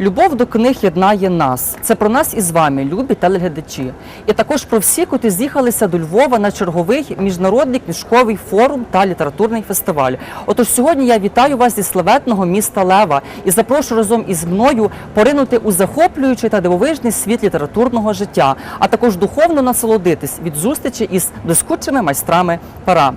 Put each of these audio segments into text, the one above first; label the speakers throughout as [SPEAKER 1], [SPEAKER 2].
[SPEAKER 1] Любов до книг єднає нас. Це про нас із вами, любі телеглядачі. І також про всіх, котрі з'їхалися до Львова на черговий міжнародний книжковий форум та літературний фестиваль. Отож, сьогодні я вітаю вас зі славетного міста Лева і запрошую разом із мною поринути у захоплюючий та дивовижний світ літературного життя, а також духовно насолодитись від зустрічі із блискучими майстрами пера.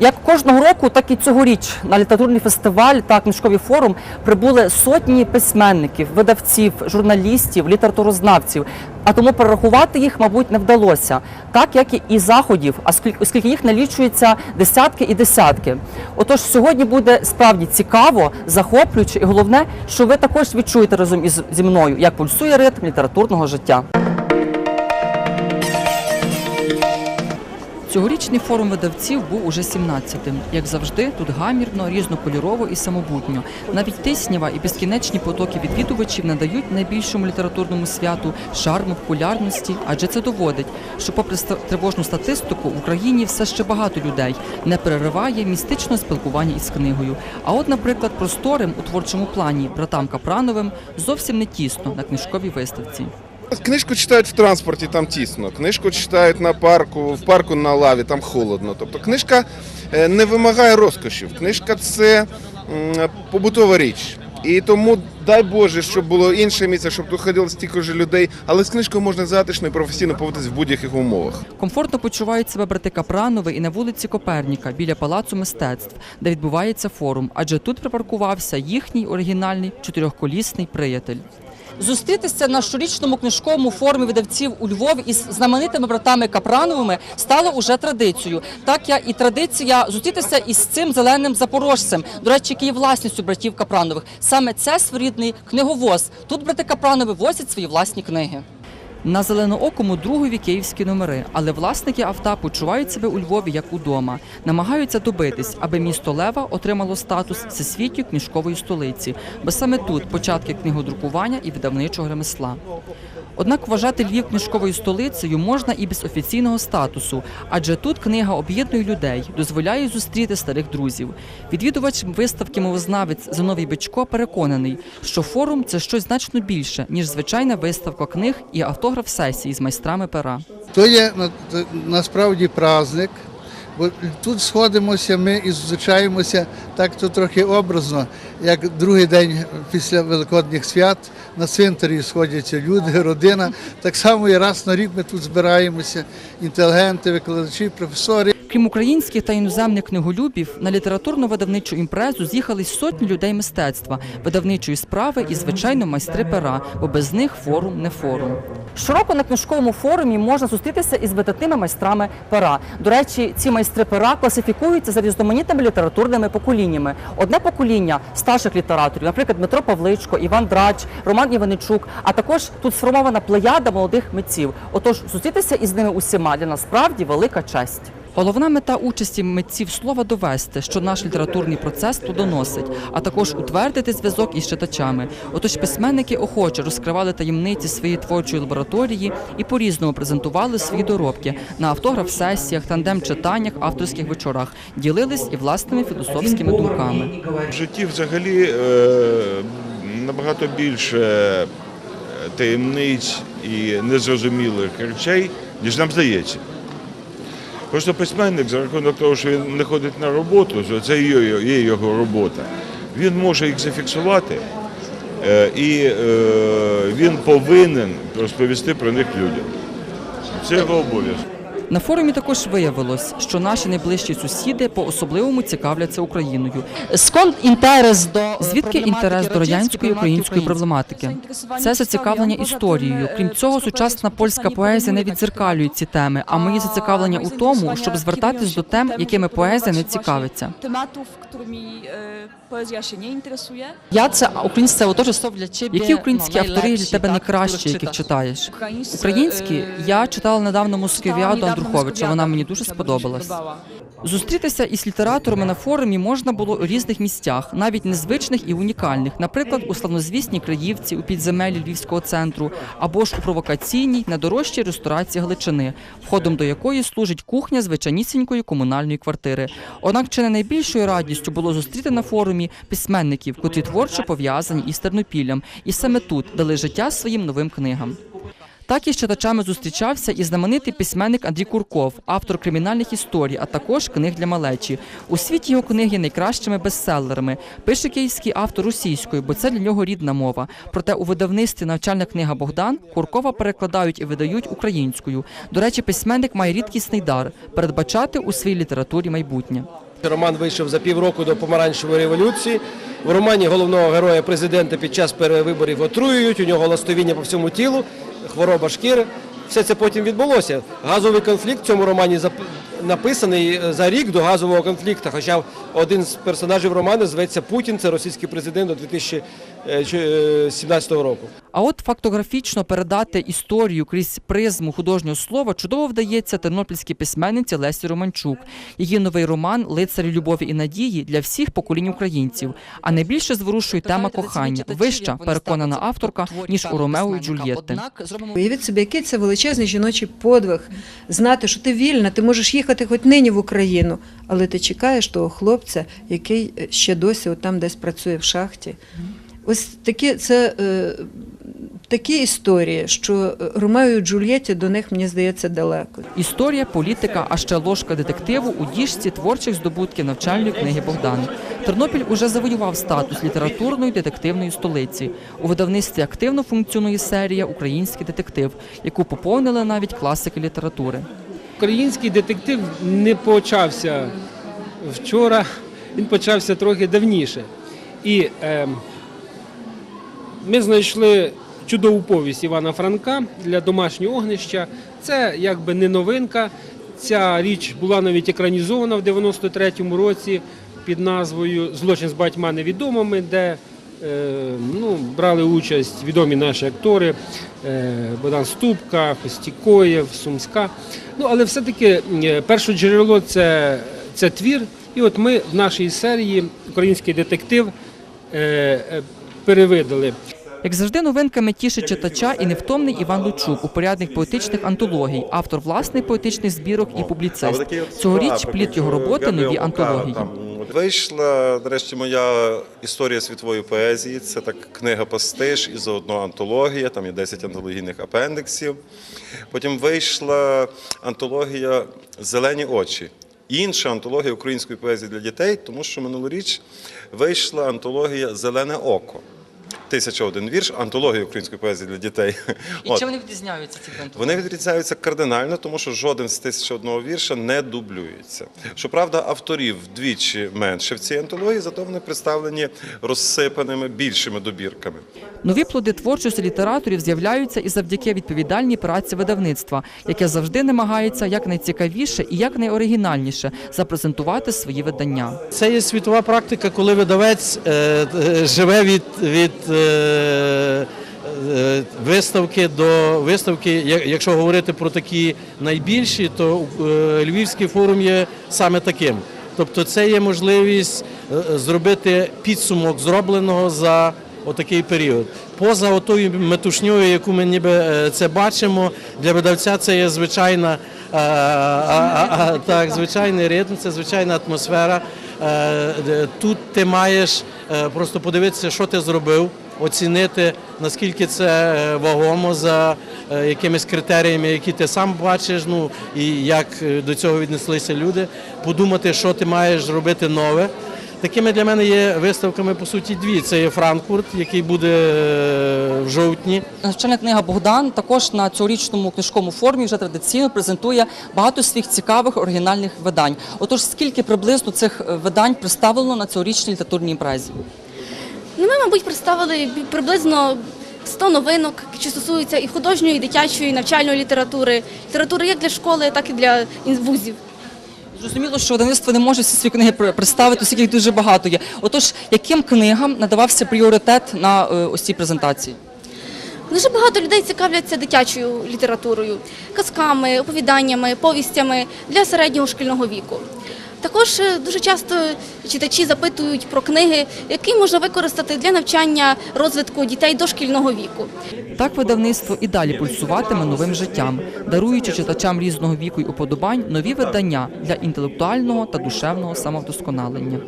[SPEAKER 1] Як кожного року, так і цьогоріч на літературний фестиваль та книжковий форум прибули сотні письменників, видавців, журналістів, літературознавців. А тому перерахувати їх, мабуть, не вдалося, так як і заходів, оскільки їх налічується десятки і десятки. Отож, сьогодні буде справді цікаво, захоплююче, і головне, що ви також відчуєте разом із зі мною, як пульсує ритм літературного життя. Цьогорічний форум видавців був уже 17-тим. Як завжди, тут гамірно, різнокольорово і самобутньо. Навіть тиснява і безкінечні потоки відвідувачів надають найбільшому літературному святу шарму популярності, адже це доводить, що, попри тривожну статистику, в Україні все ще багато людей не перериває містичного спілкування із книгою. А от, наприклад, просторим у творчому плані братам Капрановим зовсім не тісно на книжковій виставці.
[SPEAKER 2] Книжку читають в транспорті, там тісно. Книжку читають на парку, в парку на лаві, там холодно. Тобто книжка е, не вимагає розкошів. Книжка це побутова річ. І тому дай Боже, щоб було інше місце, щоб тут ходило стільки ж людей, але з книжкою можна затишно і професійно поводитись в будь-яких умовах.
[SPEAKER 1] Комфортно почувають себе брати Капранови і на вулиці Коперніка біля палацу мистецтв, де відбувається форум, адже тут припаркувався їхній оригінальний чотирьохколісний приятель. Зустрітися на щорічному книжковому форумі видавців у Львові із знаменитими братами Капрановими стало уже традицією. Так я і традиція зустрітися із цим зеленим запорожцем, до речі, який є власністю братів Капранових. Саме це своєрідний книговоз. Тут брати Капранови возять свої власні книги. На зеленоокому другові київські номери, але власники авто почувають себе у Львові як удома. Намагаються добитись, аби місто Лева отримало статус всесвітньої книжкової столиці, бо саме тут початки книгодрукування і видавничого ремесла. Однак вважати Львів книжковою столицею можна і без офіційного статусу, адже тут книга об'єднує людей, дозволяє зустріти старих друзів. Відвідувач виставки мовознавець Зиновій Бичко переконаний, що форум це щось значно більше, ніж звичайна виставка книг і автограф сесії з майстрами пера.
[SPEAKER 3] То є на- насправді праздник, бо тут сходимося ми і зустрічаємося так то трохи образно, як другий день після Великодніх свят на цвинтарі сходяться люди, родина. Так само і раз на рік ми тут збираємося, інтелігенти, викладачі, професори.
[SPEAKER 1] Крім українських та іноземних книголюбів, на літературно-видавничу імпрезу з'їхались сотні людей мистецтва, видавничої справи і, звичайно, майстри пера, бо без них форум не форум. Щороку на книжковому форумі можна зустрітися із видатними майстрами пера. До речі, ці майстри пера класифікуються за різноманітними літературними поколіннями. Одне покоління старших літераторів, наприклад, Дмитро Павличко, Іван Драч, Роман Іваничук, а також тут сформована плеяда молодих митців. Отож, зустрітися із ними усіма для нас справді велика честь. Головна мета участі митців слова довести, що наш літературний процес плодоносить, а також утвердити зв'язок із читачами. Отож, письменники охоче розкривали таємниці своєї творчої лабораторії і по-різному презентували свої доробки на автограф-сесіях, тандем-читаннях, авторських вечорах, ділились і власними філософськими думками.
[SPEAKER 4] В житті взагалі е, набагато більше е, таємниць і незрозумілих речей, ніж нам здається. Просто письменник, за рахунок того, що він не ходить на роботу, це є, його- робота, він може їх зафіксувати е, і е, він повинен розповісти про них людям. Це його обов'язок.
[SPEAKER 1] На форумі також виявилось, що наші найближчі сусіди по-особливому цікавляться Україною. Інтерес до звідки інтерес до радянської української проблематики? Це зацікавлення історією. Крім цього, сучасна польська поезія не відзеркалює ці теми. А мої зацікавлення у тому, щоб звертатись до тем, якими поезія не цікавиться.
[SPEAKER 5] interesuje.
[SPEAKER 1] Я це українське отож для Які українські автори для тебе найкращі, яких читаєш? Українські я читала недавно
[SPEAKER 5] niedawno
[SPEAKER 1] Андруховича. Вона мені дуже сподобалась. Зустрітися із літераторами на форумі можна було у різних місцях, навіть незвичних і унікальних, наприклад, у славнозвісній Криївці у підземеллі Львівського центру, або ж у провокаційній найдорожчій ресторації Галичини, входом до якої служить кухня звичайнісінької комунальної квартири. Однак чи не найбільшою радістю було зустріти на форумі письменників, котрі творчо пов'язані із Тернопіллям, і саме тут дали життя своїм новим книгам. Так із читачами зустрічався і знаменитий письменник Андрій Курков, автор кримінальних історій, а також книг для малечі. У світі його книги найкращими бестселерами. Пише київський автор російською, бо це для нього рідна мова. Проте у видавництві навчальна книга Богдан Куркова перекладають і видають українською. До речі, письменник має рідкісний дар передбачати у своїй літературі майбутнє.
[SPEAKER 6] Роман вийшов за півроку до помаранчевої революції. В романі головного героя президента під час перевиборів отруюють, у нього ластовіння по всьому тілу, хвороба шкіри. Все це потім відбулося. Газовий конфлікт в цьому романі написаний за рік до газового конфлікту. Хоча один з персонажів роману зветься Путін, це російський президент до 2017 року.
[SPEAKER 1] А от фактографічно передати історію крізь призму художнього слова чудово вдається тернопільській письменниці Лесі Романчук. Її новий роман Лицарі любові і надії для всіх поколінь українців. А найбільше зворушує тема кохання, вища переконана авторка ніж у Ромео і Джульєтти.
[SPEAKER 7] Уявіть собі, який це величезний жіночий подвиг знати, що ти вільна, ти можеш їхати хоч нині в Україну, але ти чекаєш того хлопця, який е, ще досі там десь працює в шахті. Ось такі це е, такі історії, що е, Ромео і Джульєтті до них, мені здається, далеко.
[SPEAKER 1] Історія, політика, а ще ложка детективу у діжці творчих здобутків навчальної книги Богдан. Тернопіль уже завоював статус літературної детективної столиці. У видавництві активно функціонує серія Український детектив, яку поповнили навіть класики літератури.
[SPEAKER 8] Український детектив не почався вчора, він почався трохи давніше. І е, ми знайшли чудову повість Івана Франка для домашнього огнища. Це якби не новинка. Ця річ була навіть екранізована в 93-му році під назвою Злочин з батьма невідомими, де ну, брали участь відомі наші актори е, Богдан Ступка, Костікоєв, Сумська. Ну, але все-таки е, перше джерело це, це твір. І от ми в нашій серії Український детектив е, е, перевидали.
[SPEAKER 1] Як завжди, новинками тішить читача і невтомний Іван Лучук, упорядник поетичних антологій, автор власних поетичних збірок і публіцист. Цьогоріч плід його роботи нові антології.
[SPEAKER 9] Вийшла нарешті моя історія світової поезії. Це так книга Пастиш і заодно антологія. Там є 10 антологійних апендиксів. Потім вийшла антологія Зелені очі. Інша антологія української поезії для дітей, тому що минулоріч вийшла антологія Зелене око. Тисяча один вірш, антологія української поезії для дітей. От.
[SPEAKER 1] вони відрізняються ці антології?
[SPEAKER 9] Вони відрізняються кардинально, тому що жоден з тисяча одного вірша не дублюється. Щоправда, авторів вдвічі менше в цій антології, зато вони представлені розсипаними більшими добірками.
[SPEAKER 1] Нові плоди творчості літераторів з'являються і завдяки відповідальній праці видавництва, яке завжди намагається якнайцікавіше і якнайоригінальніше запрезентувати свої видання.
[SPEAKER 10] Це є світова практика, коли видавець е, е, живе від, від виставки до виставки. Якщо говорити про такі найбільші, то е, Львівський форум є саме таким. Тобто це є можливість е, зробити підсумок зробленого за отакий період. Поза отою метушньою, яку ми ніби е, це бачимо, для видавця це є звичайна а, а, а, так, звичайний ритм, це звичайна атмосфера. Е, Тут ти маєш е, просто подивитися, що ти зробив, оцінити, наскільки це е, вагомо за якимись критеріями, які ти сам бачиш, ну і як до цього віднеслися люди, подумати, що ти маєш робити нове. Такими для мене є виставками по суті дві. Це є Франкфурт, який буде е, в жовтні.
[SPEAKER 1] Навчальна книга Богдан також на цьогорічному книжковому форумі вже традиційно презентує багато своїх цікавих оригінальних видань. Отож, скільки приблизно цих е, видань представлено на цьогорічній літературній імпрезі?
[SPEAKER 11] Ну, ми, мабуть, представили приблизно 100 новинок, які стосуються і художньої, і дитячої, і навчальної літератури, літератури як для школи, так і для вузів.
[SPEAKER 1] Зрозуміло, що видавництво не може всі свої книги представити, оскільки їх дуже багато є. Отож, яким книгам надавався пріоритет на е, ось цій презентації?
[SPEAKER 11] Дуже багато людей цікавляться дитячою літературою, казками, оповіданнями, повістями для середнього шкільного віку. Також е, дуже часто читачі запитують про книги, які можна використати для навчання розвитку дітей дошкільного віку.
[SPEAKER 12] Так видавництво і далі пульсуватиме новим життям, даруючи читачам різного віку й уподобань нові видання для інтелектуального та душевного самовдосконалення.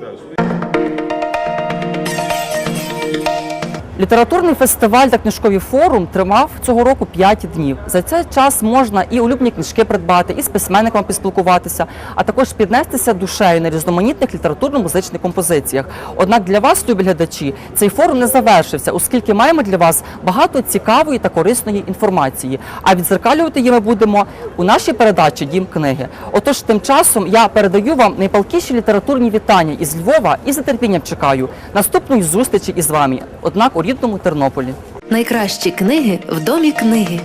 [SPEAKER 12] Літературний фестиваль та книжковий форум тримав цього року 5 днів. За цей час можна і улюблені книжки придбати, і з письменниками поспілкуватися, а також піднестися душею на різноманітних літературно-музичних композиціях. Однак для вас, любі глядачі, цей форум не завершився, оскільки маємо для вас багато цікавої та корисної інформації. А відзеркалювати її ми будемо у нашій передачі Дім книги. Отож, тим часом я передаю вам найпалкіші літературні вітання із Львова і з нетерпінням чекаю наступної зустрічі із вами. Однак у рідному Тернополі.
[SPEAKER 13] Найкращі книги в домі книги.